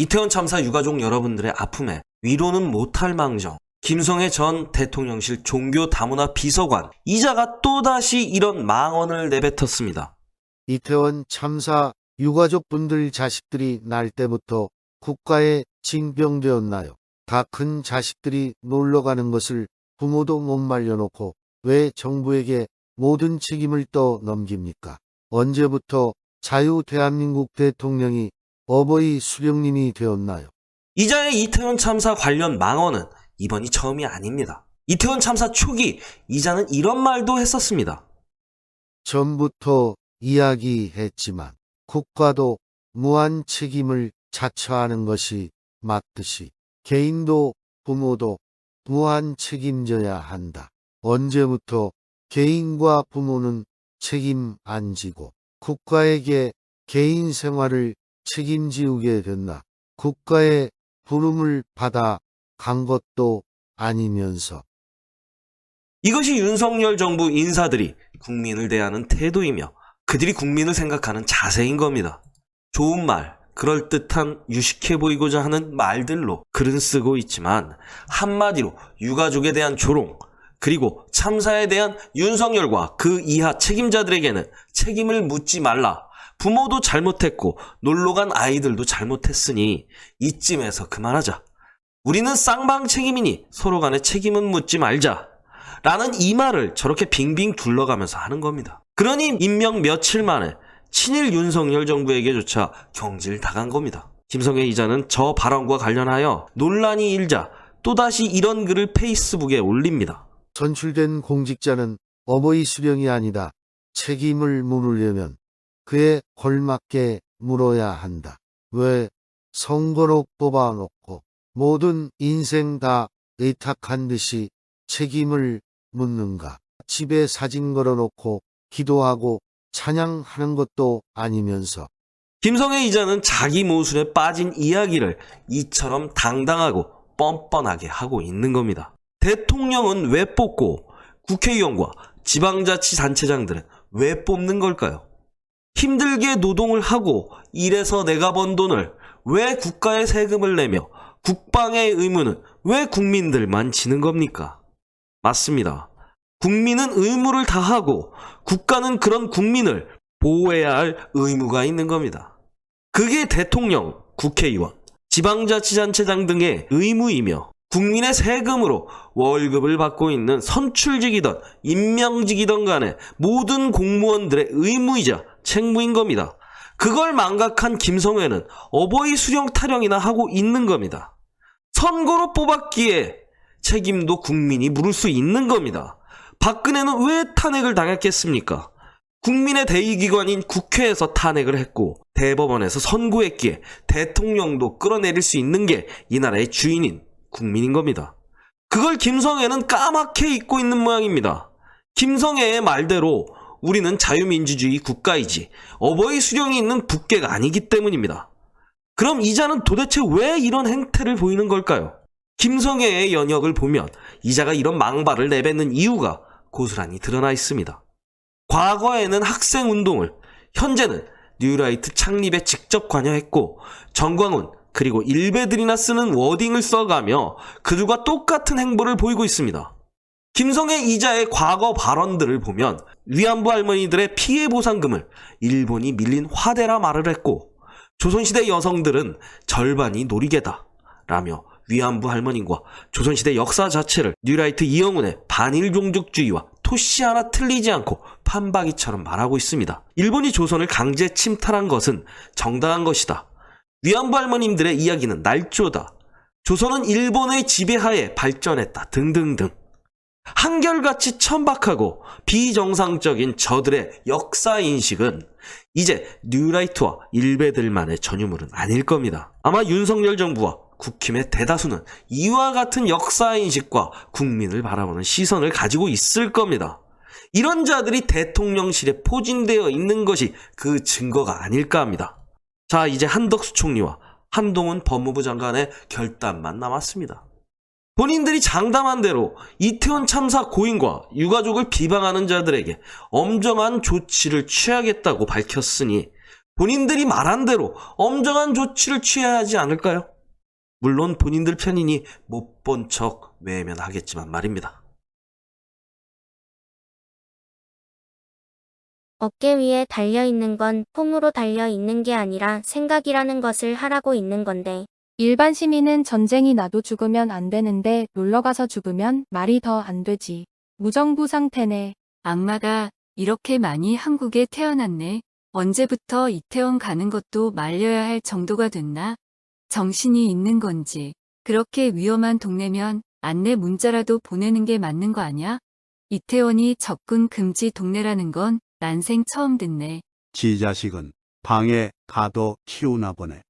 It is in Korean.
이태원 참사 유가족 여러분들의 아픔에 위로는 못할 망정. 김성애 전 대통령실 종교 다문화 비서관 이자가 또다시 이런 망언을 내뱉었습니다. 이태원 참사 유가족분들 자식들이 날 때부터 국가에 징병되었나요? 다 큰 자식들이 놀러 가는 것을 부모도 못 말려놓고 왜 정부에게 모든 책임을 떠 넘깁니까? 언제부터 자유 대한민국 대통령이 어버이 수령님이 되었나요? 이자의 이태원 참사 관련 망언은 이번이 처음이 아닙니다. 이태원 참사 초기 이자는 이런 말도 했었습니다. 전부터 이야기했지만 국가도 무한 책임을 자처하는 것이 맞듯이 개인도 부모도 무한 책임져야 한다. 언제부터 개인과 부모는 책임 안 지고 국가에게 개인 생활을 책임지우게 됐나? 국가의 부름을 받아 간 것도 아니면서 이것이 윤석열 정부 인사들이 국민을 대하는 태도이며 그들이 국민을 생각하는 자세인 겁니다. 좋은 말, 그럴듯한 유식해 보이고자 하는 말들로 글은 쓰고 있지만 한마디로 유가족에 대한 조롱, 그리고 참사에 대한 윤석열과 그 이하 책임자들에게는 책임을 묻지 말라. 부모도 잘못했고 놀러 간 아이들도 잘못했으니 이쯤에서 그만하자. 우리는 쌍방 책임이니 서로 간에 책임은 묻지 말자. 라는 이 말을 저렇게 빙빙 둘러가면서 하는 겁니다. 그러니 임명 며칠 만에 친일 윤석열 정부에게조차 경질 당한 겁니다. 김성애 이자는 저 발언과 관련하여 논란이 일자 또다시 이런 글을 페이스북에 올립니다. 선출된 공직자는 어버이 수령이 아니다. 책임을 물으려면 그에 걸맞게 물어야 한다. 왜 선거로 뽑아놓고 모든 인생 다 의탁한 듯이 책임을 묻는가? 집에 사진 걸어놓고 기도하고 찬양하는 것도 아니면서 김성애 이자는 자기 모순에 빠진 이야기를 이처럼 당당하고 뻔뻔하게 하고 있는 겁니다. 대통령은 왜 뽑고 국회의원과 지방자치단체장들은 왜 뽑는 걸까요? 힘들게 노동을 하고 일해서 내가 번 돈을 왜 국가에 세금을 내며 국방의 의무는 왜 국민들만 지는 겁니까? 맞습니다. 국민은 의무를 다하고 국가는 그런 국민을 보호해야 할 의무가 있는 겁니다. 그게 대통령, 국회의원, 지방자치단체장 등의 의무이며 국민의 세금으로 월급을 받고 있는 선출직이던 임명직이던 간에 모든 공무원들의 의무이자 책무인 겁니다. 그걸 망각한 김성회는 어버이 수령 타령이나 하고 있는 겁니다. 선거로 뽑았기에 책임도 국민이 물을 수 있는 겁니다. 박근혜는 왜 탄핵을 당했겠습니까? 국민의 대의기관인 국회에서 탄핵을 했고 대법원에서 선고했기에 대통령도 끌어내릴 수 있는 게 이 나라의 주인인 국민인 겁니다. 그걸 김성애는 까맣게 잊고 있는 모양입니다. 김성애의 말대로 우리는 자유민주주의 국가이지 어버이 수령이 있는 국계가 아니기 때문입니다. 그럼 이자는 도대체 왜 이런 행태를 보이는 걸까요? 김성애의 연역을 보면 이자가 이런 망발을 내뱉는 이유가 고스란히 드러나 있습니다. 과거에는 학생 운동을, 현재는 뉴라이트 창립에 직접 관여했고 정광훈 그리고 일베들이나 쓰는 워딩을 써가며 그들과 똑같은 행보를 보이고 있습니다. 김성애 이자의 과거 발언들을 보면 위안부 할머니들의 피해 보상금을 일본이 밀린 화대라 말을 했고 조선시대 여성들은 절반이 놀이개다 라며 위안부 할머니과 조선시대 역사 자체를 뉴라이트 이영훈의 반일 종족주의와 토시 하나 틀리지 않고 판박이처럼 말하고 있습니다. 일본이 조선을 강제 침탈한 것은 정당한 것이다. 위안부 할머님들의 이야기는 날조다. 조선은 일본의 지배하에 발전했다. 등등등. 한결같이 천박하고 비정상적인 저들의 역사 인식은 이제 뉴라이트와 일베들만의 전유물은 아닐 겁니다. 아마 윤석열 정부와 국힘의 대다수는 이와 같은 역사 인식과 국민을 바라보는 시선을 가지고 있을 겁니다. 이런 자들이 대통령실에 포진되어 있는 것이 그 증거가 아닐까 합니다. 자, 이제 한덕수 총리와 한동훈 법무부 장관의 결단만 남았습니다. 본인들이 장담한 대로 이태원 참사 고인과 유가족을 비방하는 자들에게 엄정한 조치를 취하겠다고 밝혔으니 본인들이 말한 대로 엄정한 조치를 취해야 하지 않을까요? 물론 본인들 편이니 못 본 척 외면하겠지만 말입니다. 어깨 위에 달려 있는 건 폼으로 달려 있는 게 아니라 생각이라는 것을 하라고 있는 건데, 일반 시민은 전쟁이 나도 죽으면 안 되는데 놀러가서 죽으면 말이 더 안 되지. 무정부 상태네. 악마가 이렇게 많이 한국에 태어났네. 언제부터 이태원 가는 것도 말려야 할 정도가 됐나? 정신이 있는 건지. 그렇게 위험한 동네면 안내 문자라도 보내는 게 맞는 거 아냐? 이태원이 접근 금지 동네라는 건 난생 처음 듣네. 지 자식은 방에 가도 키우나 보네.